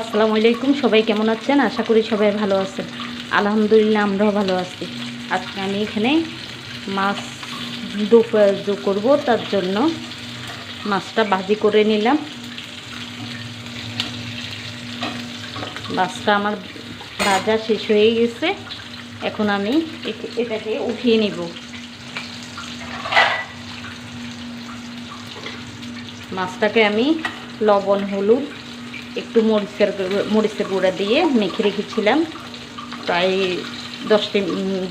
আসসালামু আলাইকুম। সবাই কেমন আছেন? আশা করি সবাই ভালো আছেন। আলহামদুলিল্লাহ, আমরাও ভালো আছি। আজকে আমি এখানে মাছ দু করব, তার জন্য মাছটা ভাজি করে নিলাম। মাছটা আমার ভাজা শেষ হয়ে গেছে। এখন আমি এটাকে উঠিয়ে নিব। মাছটাকে আমি লবণ, হলুদ একটু মরিচের মরিচের গুঁড়া দিয়ে মেখে রেখেছিলাম। প্রায় দশ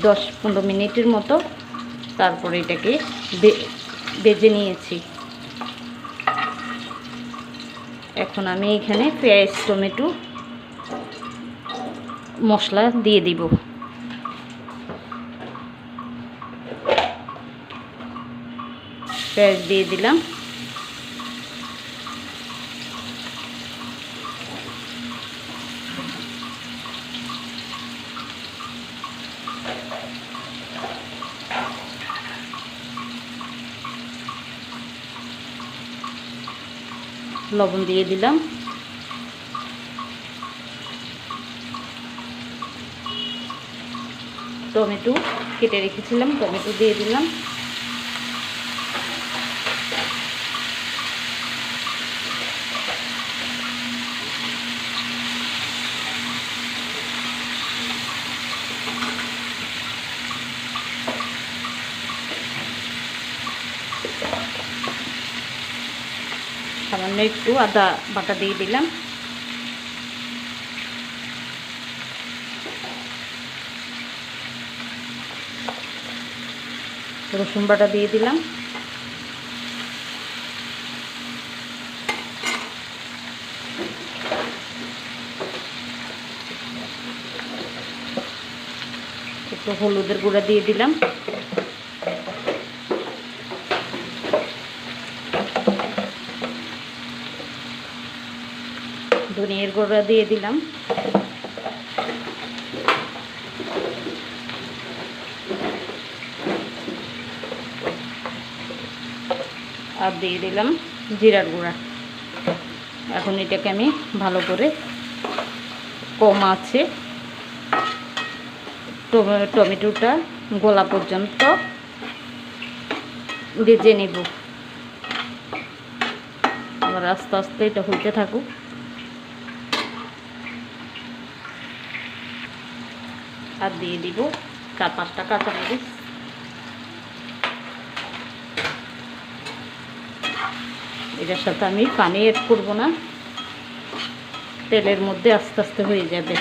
দশ পনেরো মিনিটের মতো তারপরে এটাকে বেজে নিয়েছি। এখন আমি এখানে পেঁয়াজ, টমেটো মশলা দিয়ে দিব। পেঁয়াজ দিয়ে দিলাম। লবণ দিয়ে দিলাম। টমেটো কেটে রেখেছিলাম টমেটো দিয়ে দিলাম। সামান্য একটু আদা বাটা দিয়ে দিলাম রসুন বাটা দিয়ে দিলাম একটু হলুদের গুঁড়া দিয়ে দিলাম ধনিয়ার গুঁড়া দিয়ে দিলাম। আর দিয়ে দিলাম জিরার গুঁড়া। এখন এটাকে আমি ভালো করে কম আছে। টমেটোটা গোলা পর্যন্ত ভেজে নেব। আবার আস্তে আস্তে এটা হইতে থাকুক। আর দিয়ে দিব চার পাঁচটা কাঁচামরিচ। এটার সাথে আমি পানি এড করব না। তেলের মধ্যে আস্তে আস্তে হয়ে যাবে।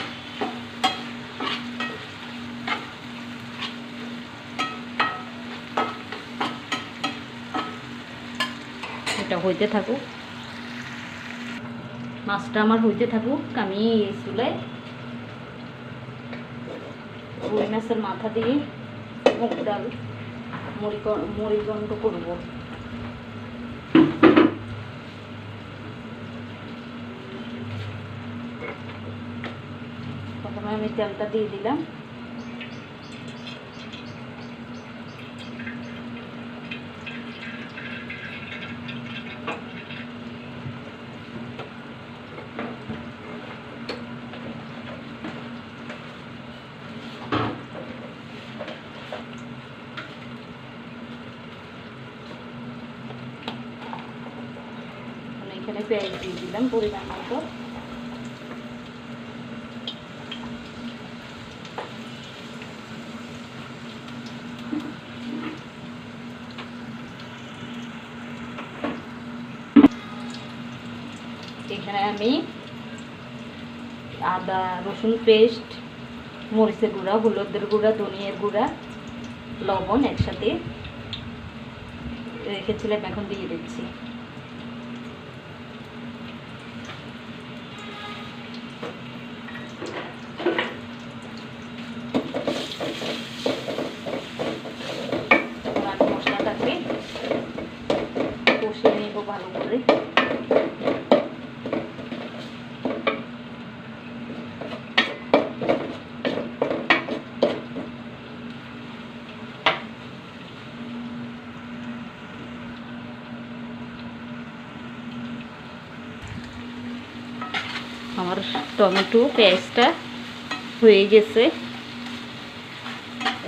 এটা হইতে থাকুক। মাছটা আমার হইতে থাকুক, আমি চুলায় রুই মাছের মাথা দিয়ে মুগ ডাল মুড়ি মুড়িগণ্ড করব। প্রথমে আমি তেলটা দিয়ে দিলাম আমি এখানে পেঁয়াজ দিয়ে দিলাম পরিমাণ মতো এখানে আমি আদা, রসুন পেস্ট, মরিচের গুঁড়া, হলুদের গুঁড়া, ধনিয়ার গুঁড়া, লবণ একসাথে রেখেছিলাম এখন দিয়ে দিচ্ছি এখন আমি মশলাটাকে কষিয়ে নেব ভালো করে টমেটো পেঁয়াজটা হয়ে গেছে।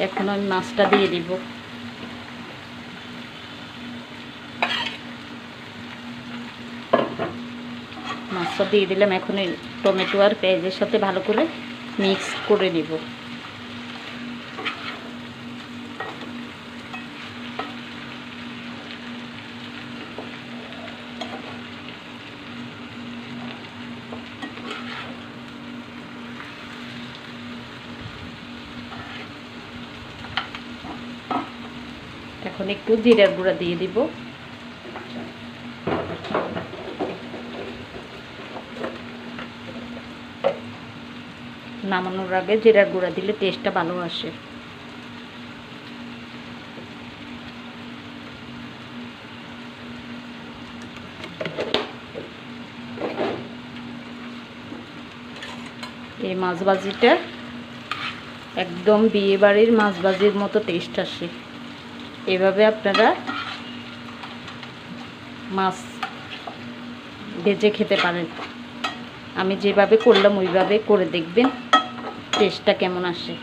এখন আমি মাছটা দিয়ে দিব। মাছটা দিয়ে দিলাম। এখন টমেটো আর পেঁয়াজের সাথে ভালো করে মিক্স করে নিব এখন একটু জিরার গুঁড়া দিয়ে দিব। নামানোর আগে জিরার গুঁড়া দিলে টেস্টটা ভালো আসে। এই মাছ ভাজিটা একদম বিয়ে বাড়ির মাছ ভাজির মতো টেস্ট আসে। এভাবে আপনারা মাছ ভেজে খেতে পারেন। আমি যেভাবে করলাম, ওইভাবে করে দেখবেন টেস্টটা কেমন আসে।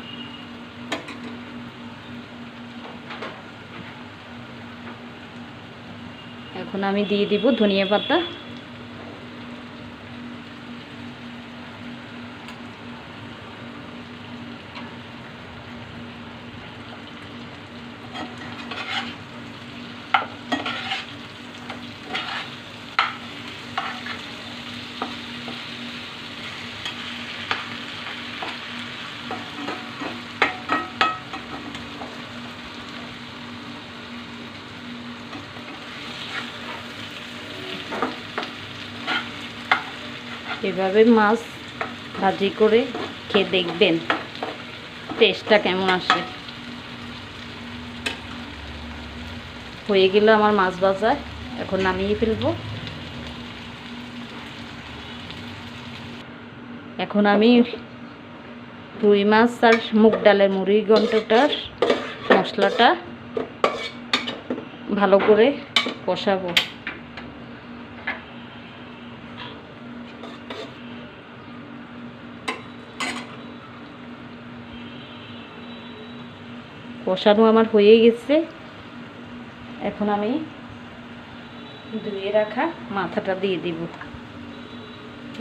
এখন আমি দিয়ে দিব ধনিয়া পাতা। এভাবে মাছ ভাজি করে খেয়ে দেখবেন। টেস্টটা কেমন আসে। হয়ে গেল আমার মাছ ভাজা। এখন নামিয়ে ফেলব। এখন আমি রুই মাছ আর মুগ ডালের মুড়ি ঘন্টটার মশলাটা ভালো করে কষাবো। কষানো আমার হয়ে গেছে। এখন আমি ধুয়ে রাখা মাথাটা দিয়ে দিব।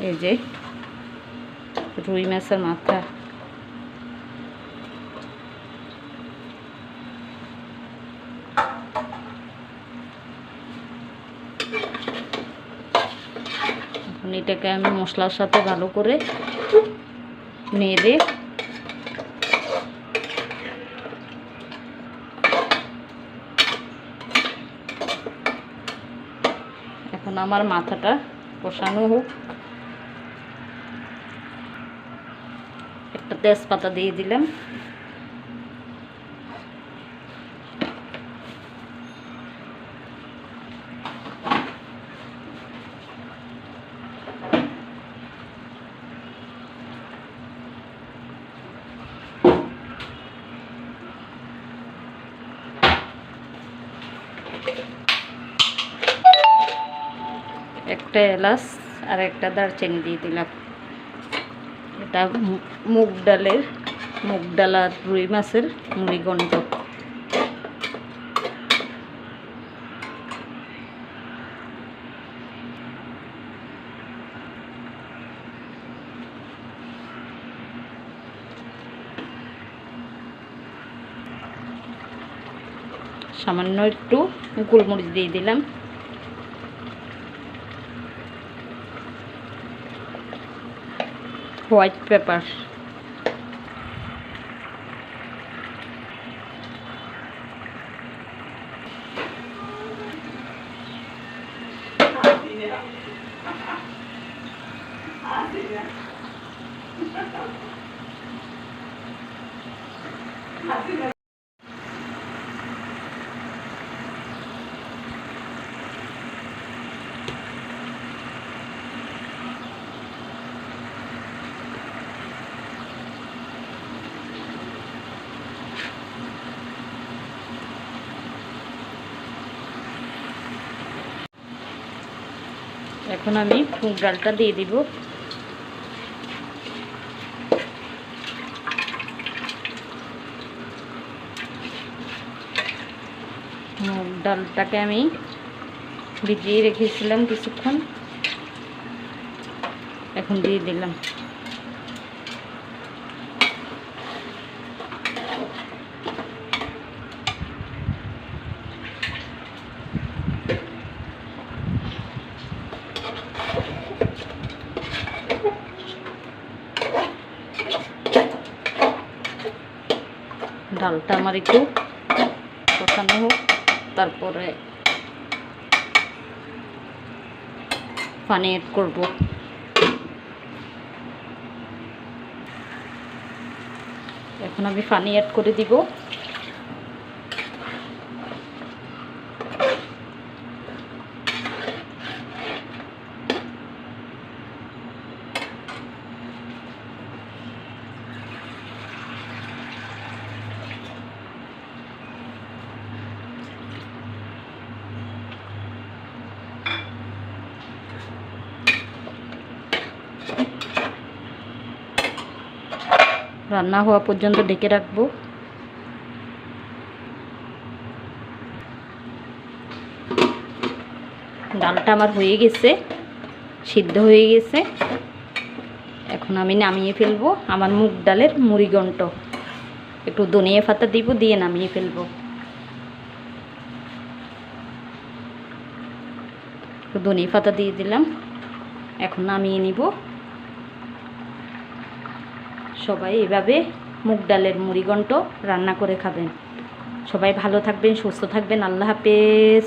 এই যে রুই মাছের মাথা। এখন এটাকে আমি মশলার সাথে ভালো করে নেড়ে এখন আমার মাথাটা কষানো হোক। একটা তেজপাতা দিয়ে দিলাম। একটা এলাচ আর একটা দারচিনি দিয়ে দিলাম। এটা মুগ ডালের, মুগ ডাল আর রুই মাছের মুড়িঘণ্ট। সামান্য একটু গোলমরিচ দিয়ে দিলাম। হোয়াইট পেপার এখন আমি মুগ ডালটা দিয়ে দিব। মুগ ডালটাকে আমি ভিজিয়ে রেখেছিলাম কিছুক্ষণ। এখন দিয়ে দিলাম। ডালটা আমার একটু কষানো হোক, তারপরে পানি অ্যাড করব। এখন আমি পানি অ্যাড করে দিব। রান্না হওয়া পর্যন্ত ডেকে রাখব। ডালটা আমার হয়ে গেছে, সিদ্ধ হয়ে গেছে। এখন আমি নামিয়ে ফেলব আমার মুগ ডালের মুড়িগন্ট একটু ধনিয়া পাতা দিব, দিয়ে নামিয়ে ফেলব। ধনিয়া পাতা দিয়ে দিলাম। এখন নামিয়ে নিব। সবাই এভাবে মুগ ডালের মুড়িঘণ্ট রান্না করে খাবেন। সবাই ভালো থাকবেন, সুস্থ থাকবেন। আল্লাহ হাফেজ।